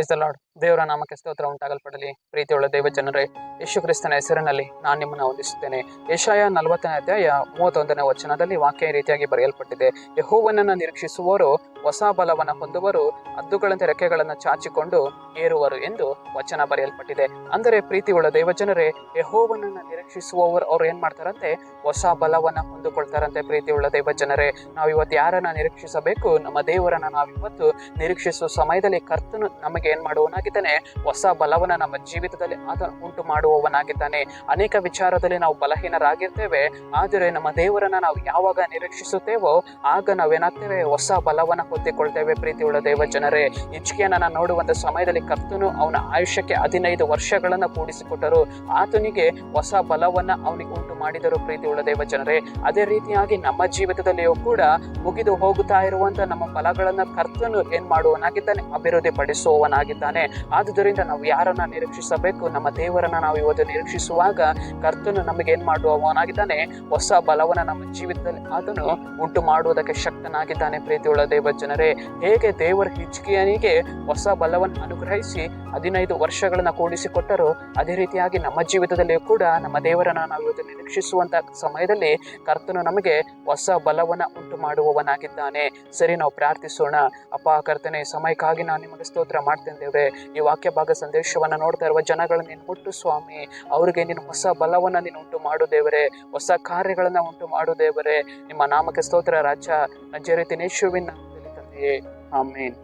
praise a lot. ದೇವರ ನಾಮಕ್ಕೆ ಸ್ತೋತ್ರ ಉಂಟಾಗಲ್ಪಡಲಿ. ಪ್ರೀತಿಯುಳ್ಳ ದೈವ ಜನರೇ ಯೇಸು ಕ್ರಿಸ್ತನ ಹೆಸರಿನಲ್ಲಿ ನಾನು ನಿಮ್ಮನ್ನು ವಂದಿಸುತ್ತೇನೆ. ಏಷಾಯ ನಲವತ್ತನೇ ಅಧ್ಯಾಯ ಮೂವತ್ತೊಂದನೇ ವಚನದಲ್ಲಿ ವಾಕ್ಯ ರೀತಿಯಾಗಿ ಬರೆಯಲ್ಪಟ್ಟಿದೆ. ಯಹೋವನನ್ನು ನಿರೀಕ್ಷಿಸುವವರು, ಹೊಸ ಬಲವನ್ನು ಹೊಂದುವರು, ಹದ್ದುಗಳಂತೆ ರೆಕ್ಕೆಗಳನ್ನು ಚಾಚಿಕೊಂಡು ಏರುವರು ಎಂದು ವಚನ ಬರೆಯಲ್ಪಟ್ಟಿದೆ. ಅಂದರೆ ಪ್ರೀತಿಯುಳ್ಳ ದೇವಜನರೇ ಯಹೋವನನ್ನು ನಿರೀಕ್ಷಿಸುವವರು ಅವ್ರು ಏನ್ ಮಾಡ್ತಾರಂತೆ? ಹೊಸ ಬಲವನ್ನು ಹೊಂದಿಕೊಳ್ತಾರಂತೆ ಪ್ರೀತಿಯುಳ್ಳ ದೇವಜನರೇ ನಾವು ಇವತ್ತು ಯಾರನ್ನ ನಿರೀಕ್ಷಿಸಬೇಕು? ನಮ್ಮ ದೇವರನ್ನ ನಾವಿವತ್ತು ನಿರೀಕ್ಷಿಸುವ ಸಮಯದಲ್ಲಿ ಕರ್ತನು ನಮಗೆ ಏನ್ ಮಾಡುವನಾಗಿದ್ದಾನೆ ಹೊಸ ಬಲವನ್ನ ನಮ್ಮ ಜೀವಿತದಲ್ಲಿ ಆತ ಉಂಟು ಮಾಡುವವನಾಗಿದ್ದಾನೆ. ಅನೇಕ ವಿಚಾರದಲ್ಲಿ ನಾವು ಬಲಹೀನರಾಗಿರ್ತೇವೆ. ಆದರೆ ನಮ್ಮ ದೇವರನ್ನ ನಾವು ಯಾವಾಗ ನಿರೀಕ್ಷಿಸುತ್ತೇವೋ, ಆಗ ನಾವೇನಾಗ್ತೇವೆ? ಹೊಸ ಬಲವನ್ನ ಹೊತ್ತಿಕೊಳ್ತೇವೆ ಪ್ರೀತಿಯುಳ್ಳ ದೇವ ಜನರೇ ಇಚ್ಕೆಯನ್ನ ನೋಡುವಂತ ಸಮಯದಲ್ಲಿ ಕರ್ತನು ಅವನ ಆಯುಷ್ಯಕ್ಕೆ ಹದಿನೈದು ವರ್ಷಗಳನ್ನ ಕೂಡಿಸಿಕೊಟ್ಟರು. ಆತನಿಗೆ ಹೊಸ ಬಲವನ್ನ ಅವನಿಗೆ ಉಂಟು ಮಾಡಿದರು ಪ್ರೀತಿಯುಳ್ಳ ದೇವ ಜನರೇ ಅದೇ ರೀತಿಯಾಗಿ ನಮ್ಮ ಜೀವಿತದಲ್ಲಿಯೂ ಕೂಡ ಮುಗಿದು ಹೋಗುತ್ತಾ ಇರುವಂತ ನಮ್ಮ ಫಲಗಳನ್ನ ಕರ್ತನು ಏನ್ ಮಾಡುವನಾಗಿದ್ದಾನೆ ಅಭಿವೃದ್ಧಿ ಪಡಿಸುವವನಾಗಿದ್ದಾನೆ ಆದುದರಿಂದ ನಾವು ಯಾರನ್ನ ನಿರೀಕ್ಷಿಸಬೇಕು? ನಮ್ಮ ದೇವರನ್ನ ನಾವು ಇವತ್ತು ನಿರೀಕ್ಷಿಸುವಾಗ ಕರ್ತನು ನಮಗೆ ಏನ್ ಮಾಡುವವನಾಗಿದ್ದಾನೆ ಹೊಸ ಬಲವನ್ನ ನಮ್ಮ ಜೀವಿತದಲ್ಲಿ ಅದನ್ನು ಉಂಟು ಮಾಡುವುದಕ್ಕೆ ಶಕ್ತನಾಗಿದ್ದಾನೆ ಪ್ರೀತಿಯುಳ್ಳ ದೇವ ಜನರೇ ಹೇಗೆ ದೇವರ ಹಿಚ್ಕಿಯನಿಗೆ ಹೊಸ ಬಲವನ್ನು ಅನುಗ್ರಹಿಸಿ ಹದಿನೈದು ವರ್ಷಗಳನ್ನ ಕೂಡಿಸಿಕೊಟ್ಟರು, ಅದೇ ರೀತಿಯಾಗಿ ನಮ್ಮ ಜೀವಿತದಲ್ಲಿಯೂ ಕೂಡ ನಮ್ಮ ದೇವರನ್ನ ನಾವು ಇವತ್ತು ನಿರೀಕ್ಷಿಸುವಂತ ಸಮಯದಲ್ಲಿ ಕರ್ತನು ನಮಗೆ ಹೊಸ ಬಲವನ್ನ ಉಂಟು ಮಾಡುವವನಾಗಿದ್ದಾನೆ. ಸರಿ, ನಾವು ಪ್ರಾರ್ಥಿಸೋಣ. ಅಪ್ಪ ಕರ್ತನೆ, ಸಮಯಕ್ಕಾಗಿ ನಾನು ನಿಮಗೆ ಸ್ತೋತ್ರ ಮಾಡ್ತೇನೆ ದೇವ್ರೆ. ಈ ವಾಕ್ಯ ಭಾಗ ಸಂದೇಶವನ್ನ ನೋಡ್ತಾ ಇರುವ ಜನಗಳನ್ನ ನೀನು ಮುಟ್ಟು ಸ್ವಾಮಿ. ಅವರಿಗೆ ನೀನು ಹೊಸ ಬಲವನ್ನ ನೀನು ಉಂಟು ಮಾಡು ದೇವರೇ. ಹೊಸ ಕಾರ್ಯಗಳನ್ನ ಉಂಟು ಮಾಡು ದೇವರೇ. ನಿಮ್ಮ ನಾಮಕ್ಕೆ ಸ್ತೋತ್ರ ರಾಜ. ನಜರಿತಿನೇಶುವಿನ ತಂದೆಯೇ. ಆಮೇನ್.